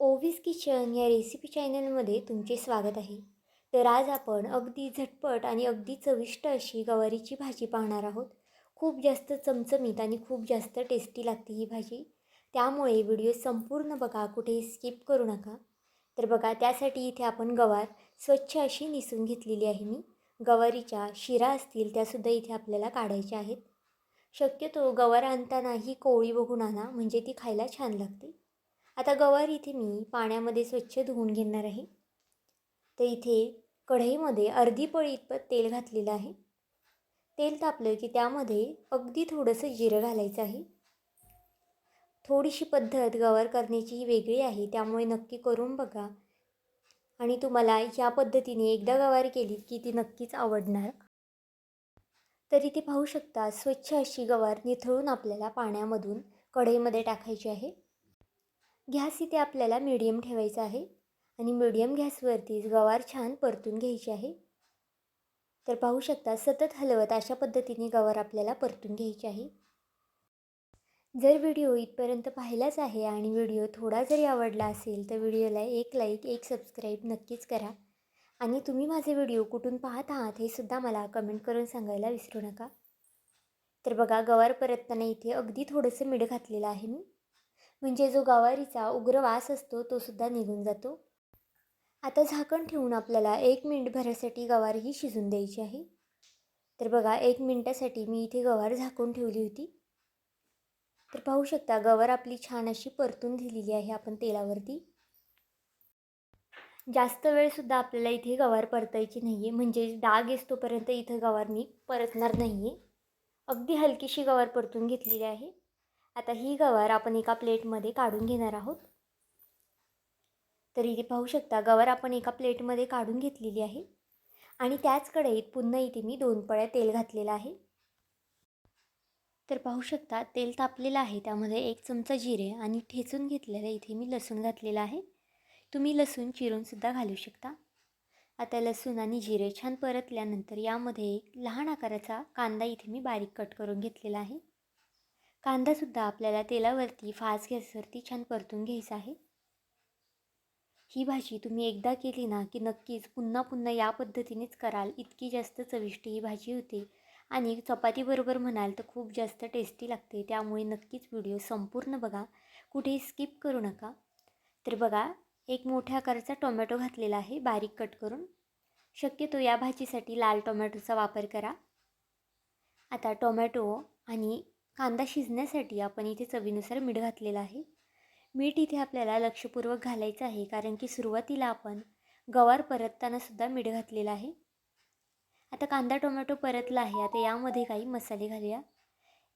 ओवीस kitchen या recipe चॅनलमध्ये तुमचे स्वागत आहे. तर आज आपण अगदी झटपट आणि अगदी चविष्ट अशी गवारीची भाजी पाहणार आहोत. खूप जास्त चमचमीत आणि खूप जास्त टेस्टी लागते ही भाजी. त्यामुळे व्हिडिओ संपूर्ण बघा कुठेही स्किप करू नका. तर बघा त्यासाठी इथे आपण गवार स्वच्छ अशी निसून घेतलेली आहे मी. गवारीच्या शिरा असतील त्यासुद्धा इथे आपल्याला काढायच्या आहेत. शक्यतो गवार आणताना ही कोवळी बघून आणा म्हणजे ती खायला छान लागते. आता गवार इथे मी पाण्यामध्ये स्वच्छ धुवून घेणार आहे. तर इथे कढईमध्ये अर्धी पळी इतपत तेल घातलेलं आहे. तेल तापलं की त्यामध्ये अगदी थोडंसं जिरं घालायचं आहे. थोडीशी पद्धत गवार करण्याची ही वेगळी आहे त्यामुळे नक्की करून बघा. आणि तुम्हाला या पद्धतीने एकदा गवार केली की ती नक्कीच आवडणार. तर इथे पाहू शकता स्वच्छ अशी गवार निथळून आपल्याला पाण्यामधून कढईमध्ये टाकायची आहे. गॅस इथे आपल्याला मीडियम ठेवायचा आहे. आणि मीडियम गॅसवरतीच गवार छान परतून घ्यायची आहे. तर पाहू शकता सतत हलवत अशा पद्धतीने गवार आपल्याला परतून घ्यायची आहे. जर व्हिडिओ इथपर्यंत पाहिलाच आहे आणि व्हिडिओ थोडा जरी आवडला असेल तर व्हिडिओला एक लाईक एक सबस्क्राईब नक्कीच करा. आणि तुम्ही माझे व्हिडिओ कुठून पाहत आहात हे सुद्धा मला कमेंट करून सांगायला विसरू नका. तर बघा गवार परतताना इथे अगदी थोडंसं मीठ घातलेलं आहे मी. म्हणजे जो गवारीचा उग्र वास असतो तो सुद्धा निघून जातो. आता झाकण ठेवून आपल्याला एक मिनिटभरासाठी गवार ही शिजून द्यायची आहे. तर बघा एक मिनटासाठी मी इथे गवार झाकून ठेवली होती. तर पाहू शकता गवार आपली छान अशी परतून दिलेली आहे आपण तेलावरती. जास्त वेळसुद्धा आपल्याला इथे गवार परतायची नाही आहे म्हणजे डाग येतोपर्यंत इथं गवार मी परतणार नाही आहे अगदी हलकीशी गवार परतून घेतलेली आहे. आता ही गवार आपण एका प्लेटमध्ये काढून घेणार आहोत. तर इथे पाहू शकता गवार आपण एका प्लेटमध्ये काढून घेतलेली आहे. आणि त्याच कढईत पुन्हा इथे मी दोन पळ्या तेल घातलेलं आहे. तर पाहू शकता तेल तापलेलं आहे. त्यामध्ये एक चमचा जिरे आणि ठेचून घेतलेलं इथे मी लसूण घातलेलं आहे. तुम्ही लसूण चिरूनसुद्धा घालू शकता. आता लसूण आणि जिरे छान परतल्यानंतर यामध्ये एक लहान आकाराचा कांदा इथे मी बारीक कट करून घेतलेला आहे. कांदासुद्धा आपल्याला तेलावरती फास्ट गॅसवरती छान परतून घ्यायचा आहे. ही भाजी तुम्ही एकदा केली ना की नक्कीच पुन्हा पुन्हा या पद्धतीनेच कराल. इतकी जास्त चविष्ट ही भाजी होते. आणि चपातीबरोबर म्हणाल तर खूप जास्त टेस्टी लागते. त्यामुळे नक्कीच व्हिडिओ संपूर्ण बघा. कुठेही स्किप करू नका. तर बघा एक मोठ्या आकाराचा टोमॅटो घातलेला आहे. बारीक कट करून. शक्यतो या भाजीसाठी लाल टोमॅटोचा वापर करा. आता टोमॅटो आणि कांदा शिजण्यासाठी आपण इथे चवीनुसार मीठ घातलेलं आहे. मीठ इथे आपल्याला लक्षपूर्वक घालायचं आहे कारण की सुरुवातीला आपण गवार परतताना सुद्धा मीठ घातलेलं आहे. आता कांदा टोमॅटो परतला आहे आता यामध्ये काही मसाले घालूया.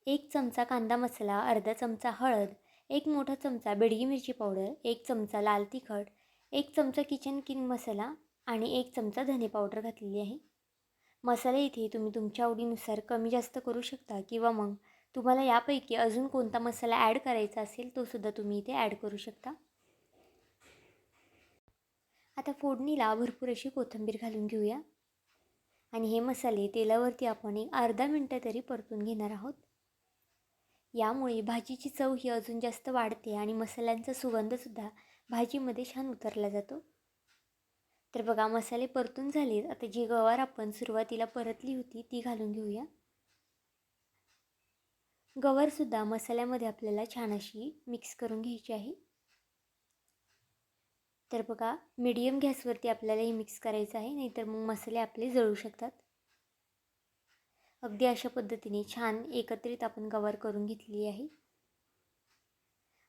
एक चमचा कांदा मसाला अर्धा चमचा हळद एक मोठा चमचा बेडगी मिरची पावडर एक चमचा लाल तिखट एक चमचा किचन किंग मसाला आणि एक चमचा धने पावडर घातलेली आहे. मसाले इथे तुम्ही तुमच्या आवडीनुसार कमी जास्त करू शकता किंवा मग तुम्हाला यापैकी अजून कोणता मसाला ॲड करायचा असेल तोसुद्धा तुम्ही इथे ॲड करू शकता. आता फोडणीला भरपूर अशी कोथिंबीर घालून घेऊया. आणि हे मसाले तेलावरती आपण एक अर्धा मिनटं तरी परतून घेणार आहोत. यामुळे भाजीची चव ही अजून जास्त वाढते आणि मसाल्यांचा सुगंधसुद्धा भाजीमध्ये छान उतरला जातो. तर बघा मसाले परतून झालेत. आता जी गवार आपण सुरुवातीला परतली होती ती घालून घेऊया. गवारसुद्धा मसाल्यामध्ये आपल्याला छान अशी मिक्स करून घ्यायची आहे. तर बघा मीडियम गॅसवरती आपल्याला हे मिक्स करायचं आहे नाहीतर मग मसाले आपले जळू शकतात. अगदी अशा पद्धतीने छान एकत्रित आपण गवार करून घेतलेली आहे.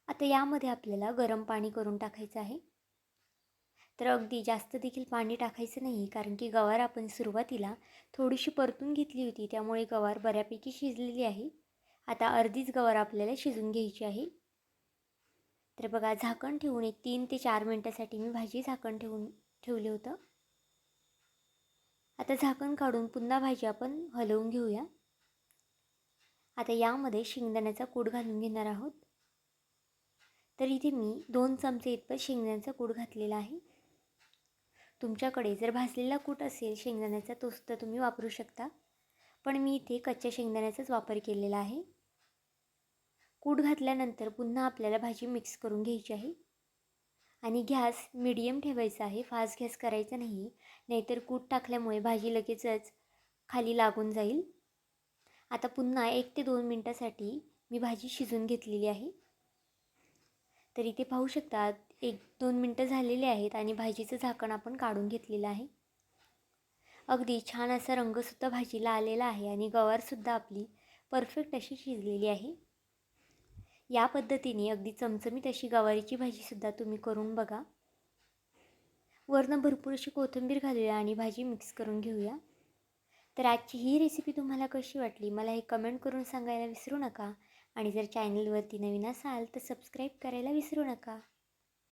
आता यामध्ये आपल्याला गरम पाणी करून टाकायचं आहे. तर अगदी जास्त देखील पाणी टाकायचं नाही कारण की गवार आपण सुरुवातीला थोडीशी परतून घेतली होती त्यामुळे गवार बऱ्यापैकी शिजलेली आहे. आता अर्धीच गवार आपल्याला शिजून घ्यायची आहे. तर बघा झाकण ठेवून एक तीन ते चार मिनटासाठी मी भाजी झाकण ठेवून ठेवलं होतं. आता झाकण काढून पुन्हा भाजी आपण हलवून घेऊया. आता यामध्ये शेंगदाण्याचा कूड घालून घेणार आहोत. तर इथे मी दोन चमचे इतपत शेंगदाण्याचा कूड घातलेला आहे. तुमच्याकडे जर भाजलेला कूट असेल शेंगदाण्याचा तोस्त तर तुम्ही वापरू शकता. पण मी इथे कच्च्या शेंगदाण्याचाच वापर केलेला आहे. कूट घातल्यानंतर पुन्हा आपल्याला भाजी मिक्स करून घ्यायची आहे. आणि गॅस मिडियम ठेवायचा आहे. फास्ट गॅस करायचा नाही. नाहीतर कूट टाकल्यामुळे भाजी लगेचच खाली लागून जाईल. आता पुन्हा एक ते दोन मिनटासाठी मी भाजी शिजून घेतलेली आहे. तर इथे पाहू शकतात एक दोन मिनटं झालेली आहेत आणि भाजीचं झाकण आपण काढून घेतलेलं आहे. अगदी छान असा रंगसुद्धा भाजीला आलेला आहे आणि गवारसुद्धा आपली परफेक्ट अशी शिजलेली आहे. या पद्धतीने अगदी चमचमीत अशी गवारीची भाजीसुद्धा तुम्ही करून बघा. वरनं भरपूर अशी कोथिंबीर घालूया आणि भाजी मिक्स करून घेऊया. तर आजची ही रेसिपी तुम्हाला कशी वाटली? मला हे कमेंट करून सांगायला विसरू नका. आणि जर चॅनलवरती नवीन असाल तर सबस्क्राईब करायला विसरू नका.